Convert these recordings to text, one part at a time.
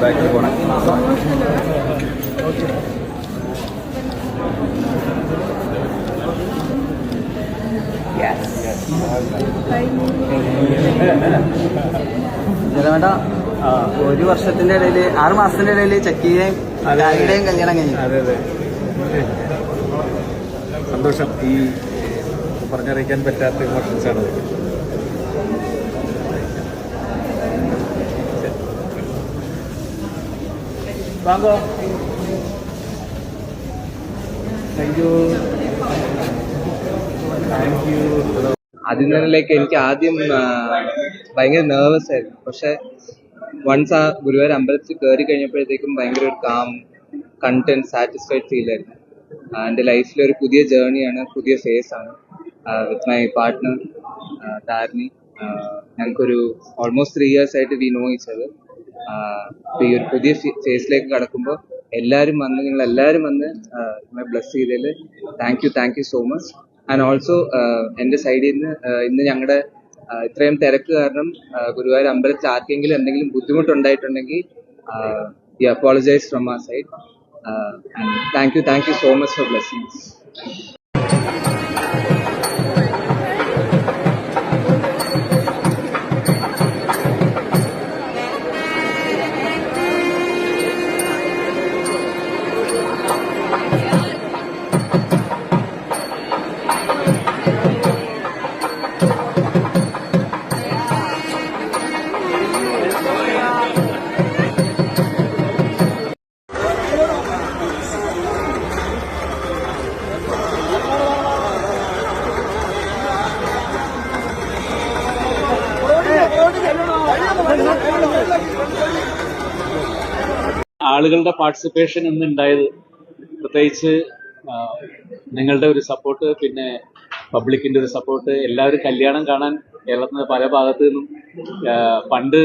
ബാക്കിൽ പോകണം വേണ്ട ഒരു വർഷത്തിന്റെ ഇടയിൽ ആറ് മാസത്തിന്റെ ഇടയിൽ ചക്കിയുടെയും രാഗിയുടെയും കല്യാണം കഴിഞ്ഞു. അതെ അതെ. സന്തോഷം. ഈ പറഞ്ഞറിയിക്കാൻ പറ്റാത്ത ഇമോഷൻസ് ആണ് അത്. വാങ്ങോ താങ്ക് യു താങ്ക് യു ആദ്യം തന്നെ ലൈക്ക് എനിക്ക് ആദ്യം ഭയങ്കര നെർവസ് ആയിരുന്നു. പക്ഷെ വൺസ് ആ ഗുരുവായൂർ അമ്പലത്തിൽ കയറി കഴിഞ്ഞപ്പോഴത്തേക്കും ഭയങ്കര ഒരു കാം കണ്ടന്റ് സാറ്റിസ്ഫൈഡ് ഫീൽ ആയിരുന്നു. എന്റെ ലൈഫിലെ ഒരു പുതിയ ജേർണിയാണ് പുതിയ ഫേസ് ആണ്. വിത്ത് മൈ പാർട്ട്ണർ താരിണി ആ, ഞങ്ങൾക്കൊരു ഓൾമോസ്റ്റ് ത്രീ ഇയേഴ്സ് ആയിട്ട് വി നോ ഈ ഒരു പുതിയ ഫേസിലേക്ക് കടക്കുമ്പോൾ എല്ലാവരും വന്ന് നിങ്ങൾ എല്ലാവരും വന്ന് ബ്ലസ് ചെയ്തതിൽ thank you thank you so much and also എന്റെ സൈഡിൽ നിന്ന് ഇന്ന് ഞങ്ങളുടെ ഇത്രയും തിരക്ക് കാരണം ഗുരുവായൂർ അമ്പലത്തിൽ ആർക്കെങ്കിലും എന്തെങ്കിലും ബുദ്ധിമുട്ടുണ്ടായിട്ടുണ്ടെങ്കിൽ വി അപ്പോളജൈസ് ഫ്രം ആ side thank you thank you so much for blessings ആളുകളുടെ പാർട്ടിസിപ്പേഷൻ ഇന്ന് ഉണ്ടായത് പ്രത്യേകിച്ച് നിങ്ങളുടെ ഒരു സപ്പോർട്ട് പിന്നെ പബ്ലിക്കിന്റെ ഒരു സപ്പോർട്ട് എല്ലാവരും കല്യാണം കാണാൻ കേരളത്തിന്റെ പല ഭാഗത്തു നിന്നും പണ്ട്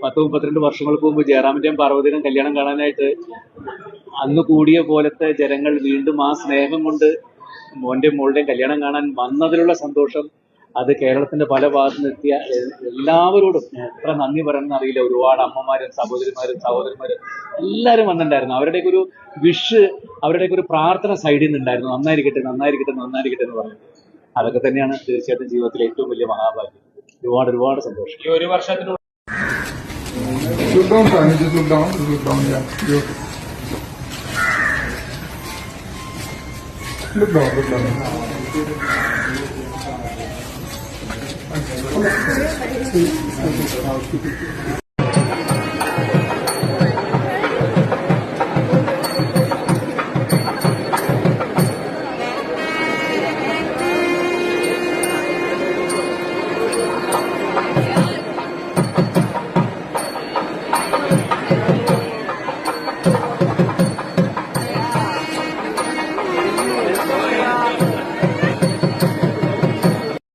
പത്ത് മുപ്പത്തിരണ്ട് വർഷങ്ങൾക്ക് മുമ്പ് ജയറാമിന്റെയും പാർവതിയുടെയും കല്യാണം കാണാനായിട്ട് അന്ന് കൂടിയ പോലത്തെ ജനങ്ങൾ വീണ്ടും ആ സ്നേഹം കൊണ്ട് മോന്റെയും മോളുടെയും കല്യാണം കാണാൻ വന്നതിലുള്ള സന്തോഷം അത് കേരളത്തിന്റെ പല ഭാഗത്തു നിന്ന് എത്തിയ എല്ലാവരോടും ഞാൻ എത്ര നന്ദി പറയണമെന്ന് അറിയില്ല ഒരുപാട് അമ്മമാരും സഹോദരിമാരും സഹോദരന്മാരും എല്ലാവരും വന്നിട്ടുണ്ടായിരുന്നു അവരുടെയൊക്കെ ഒരു വിഷ് അവരുടെയൊക്കെ ഒരു പ്രാർത്ഥന സൈഡിൽ നിന്നുണ്ടായിരുന്നു നന്നായിരിക്കട്ടെ നന്നായിരിക്കട്ടെ നന്നായിരിക്കട്ടെ എന്ന് പറഞ്ഞു അതൊക്കെ തന്നെയാണ് തീർച്ചയായിട്ടും ജീവിതത്തിലെ ഏറ്റവും വലിയ മഹാഭാഗ്യം ഒരുപാട് ഒരുപാട് സന്തോഷം ഈ ഒരു വർഷത്തിനുള്ള? Look down. Look down. Thank you.